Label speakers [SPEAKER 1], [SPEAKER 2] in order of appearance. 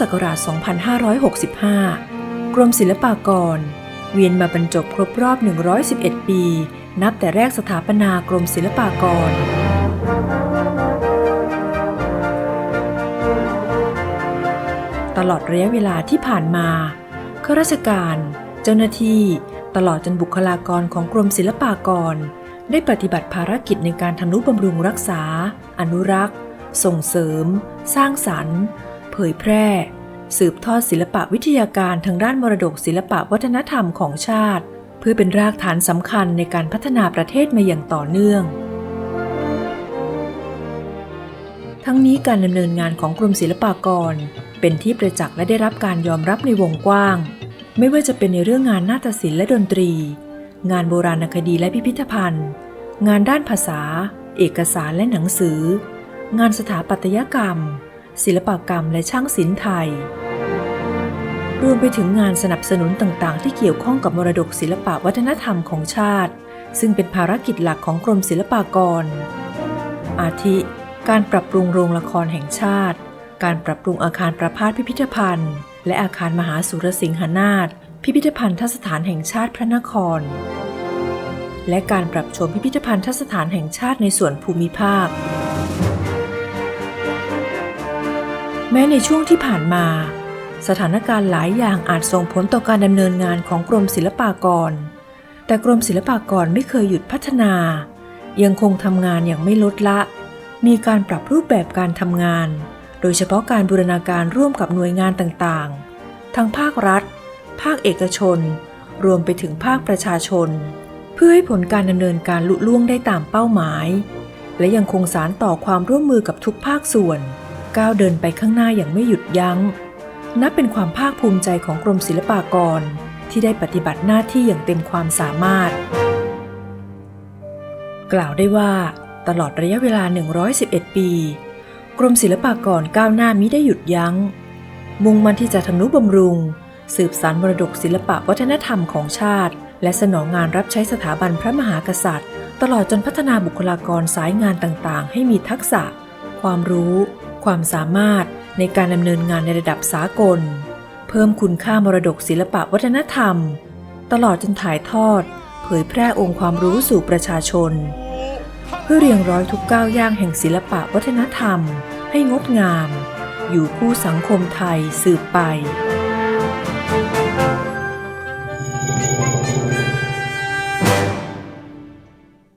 [SPEAKER 1] ศักราช 2565 กรมศิลปากร เวียนมาบรรจบครบรอบ 111 ปี นับแต่แรกสถาปนากรมศิลปากรตลอดระยะเวลาที่ผ่านมาข้าราชการ เจ้าหน้าที่ ตลอดจนบุคลากรของกรมศิลปากร ได้ปฏิบัติภารกิจในการทำนุบำรุงรักษา อนุรักษ์ ส่งเสริม สร้างสรรค์ เผยแพร่ สืบทอดศิลปะวิทยาการทางด้านมรดกศิลปะวัฒนธรรมของชาติ เพื่อเป็นรากฐานสำคัญในการพัฒนาประเทศมาอย่างต่อเนื่อง ทั้งนี้การดำเนินงานของกรมศิลปากร เป็นที่ประจักษ์และได้รับการยอมรับในวงกว้าง ไม่ว่าจะเป็นในเรื่องงานนาฏศิลป์และดนตรี งานโบราณคดีและพิพิธภัณฑ์ งานด้านภาษา เอกสารและหนังสือ งานสถาปัตยกรรม ศิลปกรรมและช่างศิลป์ไทย รวมไปถึงงานสนับสนุนต่างๆ ที่เกี่ยวข้องกับมรดกศิลปะวัฒนธรรมของชาติ ซึ่งเป็นภารกิจหลักของกรมศิลปากร อาทิ การปรับปรุงโรงละครแห่งชาติ การปรับปรุงอาคารประพาสพิพิธภัณฑ์ และอาคารมหาสุรสิงหนาถพิพิธภัณฑ์ทสถานแห่งชาติพระนคร และการปรับโฉมพิพิธภัณฑ์ทสถานแห่งชาติในส่วนภูมิภาค แม้ในช่วงที่ผ่านมา สถานการณ์หลายอย่างอาจส่งผลต่อการดำเนินงานของกรมศิลปากร แต่กรมศิลปากรไม่เคยหยุดพัฒนา ยังคงทำงานอย่างไม่ลดละ มีการปรับรูปแบบการทำงาน โดยเฉพาะการบูรณาการร่วมกับหน่วยงานต่างๆ ทั้งภาครัฐ ภาคเอกชน รวมไปถึงภาคประชาชน เพื่อให้ผลการดำเนินการลุล่วงได้ตามเป้าหมาย และยังคงสารต่อความร่วมมือกับทุกภาคส่วน ก้าวเดินไปข้างหน้าอย่างไม่หยุดยัง้ง นับเป็นความภาคภูมิใจของกรมศิลปากรที่ได้ปฏิบัติหน้าที่อย่างเต็มความสามารถ กล่าวได้ว่า ตลอดระยะเวลา 111 ปี กรมศิลปากรก้าวหน้ามิได้หยุดยัง้ง มุ่งมั่นที่จะทำนุบำรุง สืบสานมรดกศิลปะวัฒนธรรมของชาติ และสนองงานรับใช้สถาบันพระมหากษัตริย์ ตลอดจนพัฒนาบุคลากรสายงานต่างๆ ให้มีทักษะ ความรู้ ความสามารถในการดำเนินงานในระดับสากล เพิ่มคุณค่ามรดกศิลปะวัฒนธรรม ตลอดจนถ่ายทอด เผยแพร่องค์ความรู้สู่ประชาชน เพื่อเรียงร้อยทุกก้าวย่างแห่งศิลปะวัฒนธรรม ให้งดงาม อยู่คู่สังคมไทยสืบไป